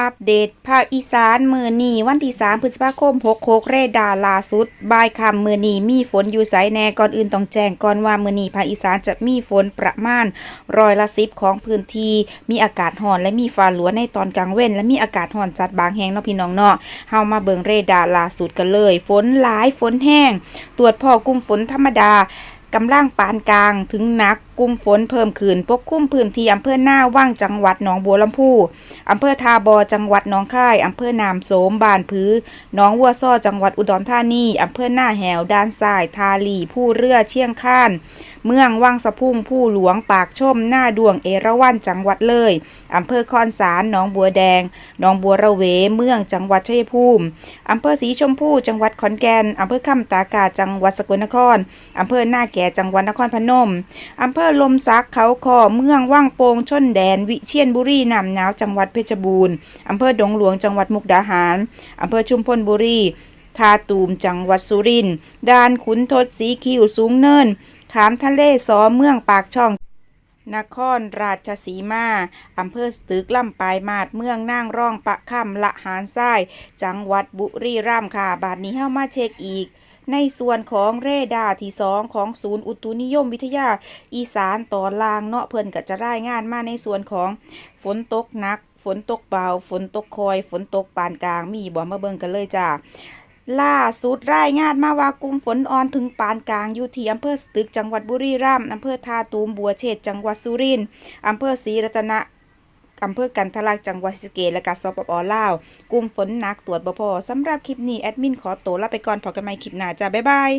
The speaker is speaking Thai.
อัปเดตภาคอีสานมือนีวันที่ 3 พฤษภาคม66เรดาร์ล่าสุดบายค่ำมือนีมีฝนอยู่ไสแน่ก่อนอื่นต้องแจ้งก่อนว่ามือนีภาคอีสานจะมีฝนประมาณร้อยละสิบของพื้นที่มีอากาศร้อนและมีฟ้าหลัวในตอนกลางเว้น และมีอากาศร้อนจัดบางแห่งเนาะพี่น้องเนาะเฮามาเบิงเรดาร์ล่าสุดกันเลย ฝนหลายฝนแห้ง ตรวจพอกลุ่มฝนธรรมดา กำลังปานกลางถึงหนักกลุ่มฝนเพิ่มขึ้นปกคลุมพื้นที่อำเภอหน้าว่างจังหวัดหนองบัวลำพูอำเภอทาบอจังหวัดหนองคายอำเภอนามโสมบานผือหนองวัวซ้อจังหวัดอุดรธานีอำเภอหน้าแหวด้านซ้ายทาลีผู้เรือเชียงคาน เมืองวังสะพุ่งผู้หลวงปากชมหน้าดวงเอราวัณจังหวัดเลยอำเภอคอนสารหนองบัวแดงหนองบัวระเว เมืองจังหวัดชัยภูมิอำเภอสีชมพูจังหวัดขอนแก่นอำเภอคำตากาจังหวัดสกลนครอำเภอหน้าแก่จังหวัดนครพนมอำเภอลมซักเขาคอเมืองว่างโปงชนแดน วิเชียนบุรีนำหนาวจังหวัดเพชรบูรณ์อำเภอดงหลวงจังหวัดมุกดาหารอำเภอชุมพลบุรีทาตูมจังหวัดสุรินทร์ด่านขุนทดสีคิวสูงเนิน ขามทะเลสอเมืองปากช่อง นครราชสีมาอำเภอสตึกลำปายมาดเมืองนางร่องปะค่ำละหารทราย จังหวัดบุรีรัมย์ค่ะ บาทนี้เฮามาเช็คอีกในส่วนของเรดาร์ที่สองของศูนย์อุตุนิยมวิทยาอีสานตอนล่างเนาะเพิ่นก็จะรายงานมาในส่วนของฝนตกหนัก ฝนตกเบา ฝนตกคอย ฝนตกปานกลางมีบ่มาเบิ่งกันเลยจ้า ล่าสุดรายงานมาว่ากลุ่มฝนอ่อนถึงปานกลางอยู่ที่อำเภอสตึกจังหวัดบุรีรัมย์อำเภอท่าตูมบัวเชษจังหวัดสุรินทร์อำเภอศรีรัตนะอำเภอกันทะลักจังหวัดสิเกตและกาสปปลาวกลุ่มฝนหนักตรวจบพอสำหรับคลิปนี้แอดมินขอตัวลาไปก่อนพบกันใหม่คลิปหน้าจ้าบ๊ายบาย